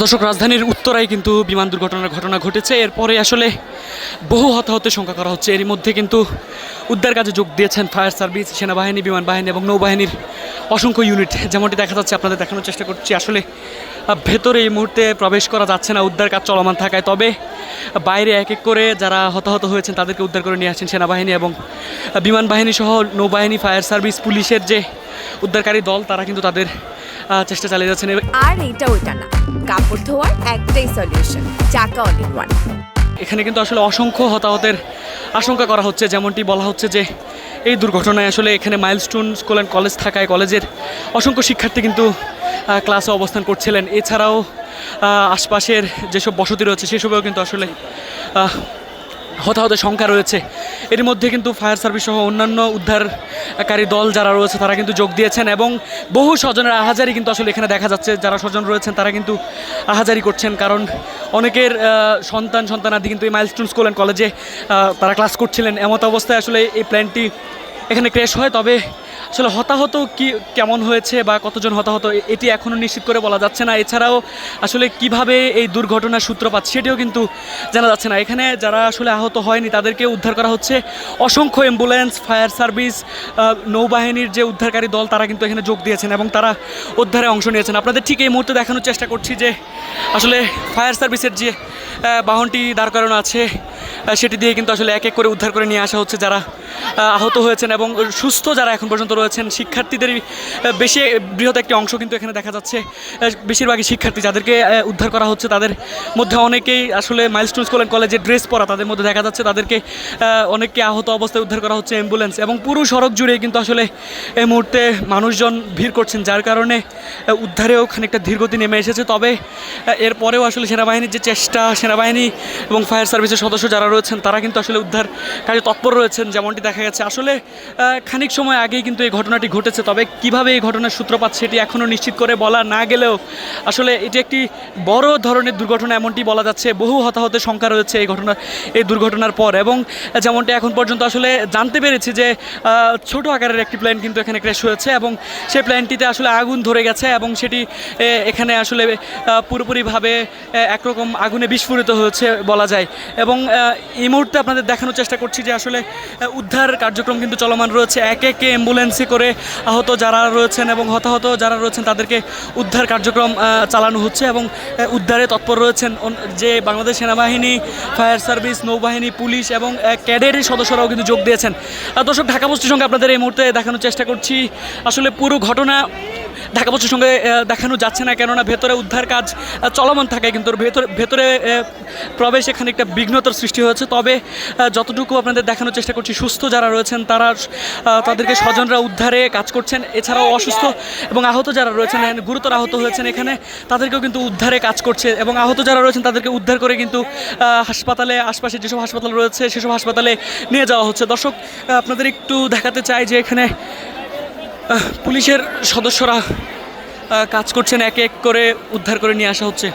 দর্শক, রাজধানীর উত্তরায় কিন্তু বিমান দুর্ঘটনার ঘটনা ঘটেছে। এরপরে আসলে বহু হতাহতের সংখ্যা করা হচ্ছে। এরই মধ্যে কিন্তু উদ্ধার কাজে যোগ দিয়েছেন ফায়ার সার্ভিস, সেনাবাহিনী বিমান বাহিনী এবং নৌবাহিনীর অসংখ্য ইউনিট। যেমনটি দেখা যাচ্ছে, আপনাদের দেখানোর চেষ্টা করছি, আসলে ভেতরে এই মুহূর্তে প্রবেশ করা যাচ্ছে না, উদ্ধার কাজ চলমান থাকায়। তবে বাইরে এক এক করে যারা হতাহত হয়েছেন, তাদেরকে উদ্ধার করে নিয়ে আসছেন সেনাবাহিনী এবং বিমান বাহিনী সহ নৌবাহিনী, ফায়ার সার্ভিস, পুলিশের যে উদ্ধারকারী দল, তারা কিন্তু তাদের চেষ্টা চালিয়ে যাচ্ছেন আর এটা ওইটা না। কাপড় ধোয়ার একটাই সলিউশন চাকা অল ইন ওয়ান এখানে কিন্তু আসলে অসংখ্য হতাহতের আশঙ্কা করা হচ্ছে। যেমনটি বলা হচ্ছে যে এই দুর্ঘটনায় আসলে এখানে মাইলস্টোন স্কুল অ্যান্ড কলেজ থাকায় কলেজের অসংখ্য শিক্ষার্থী কিন্তু ক্লাসে অবস্থান করছিলেন। এছাড়াও আশপাশের যেসব বসতি রয়েছে সেসবেও কিন্তু আসলে হতাহতের সংখ্যা রয়েছে। এর মধ্যে কিন্তু ফায়ার সার্ভিস সহ অন্যান্য উদ্ধারকারী দল যারা রয়েছে, তারা কিন্তু যোগ দিয়েছেন এবং বহু স্বজনের আহাজারি কিন্তু আসলে এখানে দেখা যাচ্ছে। যারা স্বজন রয়েছেন, তারা কিন্তু আহাজারি করছেন কারণ অনেকের সন্তান সন্তান আদি কিন্তু এই মাইলস্টোন স্কুল অ্যান্ড কলেজে তারা ক্লাস করছিলেন। এমত অবস্থায় আসলে এই প্ল্যানটি এখানে ক্র্যাশ হয়, তবে আসলে হতাহত কি, কেমন হয়েছে বা কতজন হতাহত এটি এখনও নিশ্চিত করে বলা যাচ্ছে না। এছাড়াও আসলে কীভাবে এই দুর্ঘটনার সূত্রপাত, সেটিও কিন্তু জানা যাচ্ছে না। এখানে যারা আসলে আহত হয়নি, তাদেরকে উদ্ধার করা হচ্ছে অসংখ্য অ্যাম্বুলেন্স ফায়ার সার্ভিস নৌবাহিনীর যে উদ্ধারকারী দল, তারা কিন্তু এখানে যোগ দিয়েছেন এবং তারা উদ্ধারে অংশ নিয়েছেন। আপনাদের ঠিক এই মুহূর্তে দেখানোর চেষ্টা করছি যে আসলে ফায়ার সার্ভিসের যে বাহনটি দাঁড় করানো আছে সেটি দিয়ে কিন্তু আসলে এক এক করে উদ্ধার করে নিয়ে আসা হচ্ছে যারা আহত হয়েছেন এবং সুস্থ যারা এখন পর্যন্ত রয়েছেন, শিক্ষার্থীদেরই বেশি, বৃহৎ একটি অংশ কিন্তু এখানে দেখা যাচ্ছে বেশিরভাগই শিক্ষার্থী যাদেরকে উদ্ধার করা হচ্ছে তাদের মধ্যে অনেকেই আসলে মাইলস্টোন স্কুল অ্যান্ড কলেজে ড্রেস পরা তাদের মধ্যে দেখা যাচ্ছে তাদেরকে অনেককে আহত অবস্থায় উদ্ধার করা হচ্ছে অ্যাম্বুলেন্স এবং পুরো সড়ক জুড়ে কিন্তু আসলে এই মুহূর্তে মানুষজন ভিড় করছেন, যার কারণে উদ্ধারেও খানিকটা ধীরগতি নেমে এসেছে। তবে এরপরেও আসলে সেনাবাহিনীর যে চেষ্টা, সেনাবাহিনী এবং ফায়ার সার্ভিসের সদস্য যারা রয়েছেন, তারা কিন্তু আসলে উদ্ধার কাজে তৎপর রয়েছেন, যেমনটি দেখা গেছে। আসলে খানিক সময় আগেই কিন্তু এই ঘটনাটি ঘটেছে, তবে কীভাবে এই ঘটনার সূত্রপাত সেটি এখনও নিশ্চিত করে বলা না গেলেও, আসলে এটি একটি বড় ধরনের দুর্ঘটনা, এমনটি বলা যাচ্ছে। বহু হতাহতের সংখ্যা রয়েছে এই ঘটনা, এই দুর্ঘটনার পর এবং যেমনটি এখন পর্যন্ত আসলে জানতে পেরেছি যে ছোট আকারের একটি প্লেন কিন্তু এখানে ক্র্যাশ হয়েছে এবং সেই প্লেনটিতে আসলে আগুন ধরে গেছে এবং সেটি এখানে আসলে পুরোপুরিভাবে একরকম আগুনে বিস্ফোরিত হয়েছে বলা যায় এবং এই মুহূর্তে আপনাদের দেখানোর চেষ্টা করছি যে আসলে উদ্ধার কার্যক্রম কিন্তু চলমান রয়েছে। এক একে অ্যাম্বুলেন্সে করে আহত যারা রয়েছেন এবং হতাহত যারা রয়েছেন, তাদেরকে উদ্ধার কার্যক্রম চালানো হচ্ছে এবং উদ্ধারে তৎপর রয়েছেন যে বাংলাদেশ সেনাবাহিনী, ফায়ার সার্ভিস, নৌবাহিনী, পুলিশ এবং ক্যাডেটের সদস্যরাও কিন্তু যোগ দিয়েছেন। দর্শক, ঢাকা পোস্টের সঙ্গে আপনাদের এই মুহূর্তে দেখানোর চেষ্টা করছি। আসলে পুরো ঘটনা ঢাকা পোস্টের সঙ্গে দেখানো যাচ্ছে না কেননা ভেতরে উদ্ধার কাজ চলমান থাকে কিন্তু ভেতরে ভেতরে প্রবেশ এখানে একটা বিঘ্নতার সৃষ্টি হয়েছে। তবে যতটুকু আপনাদের দেখানোর চেষ্টা করছি, সুস্থ যারা রয়েছেন, তারা তাদেরকে স্বজনরা উদ্ধারে কাজ করছেন। এছাড়াও অসুস্থ এবং আহত যারা রয়েছেন, গুরুতর আহত হয়েছেন এখানে, তাদেরকেও কিন্তু উদ্ধারে কাজ করছে এবং আহত যারা রয়েছেন, তাদেরকে উদ্ধার করে কিন্তু হাসপাতালে, আশপাশে যেসব হাসপাতাল রয়েছে, সেসব হাসপাতালে নিয়ে যাওয়া হচ্ছে। দর্শক আপনাদের একটু দেখাতে চাই যে এখানে পুলিশের সদস্যরা কাজ করছেন এক এক করে উদ্ধার করে নিয়ে আসা হচ্ছে।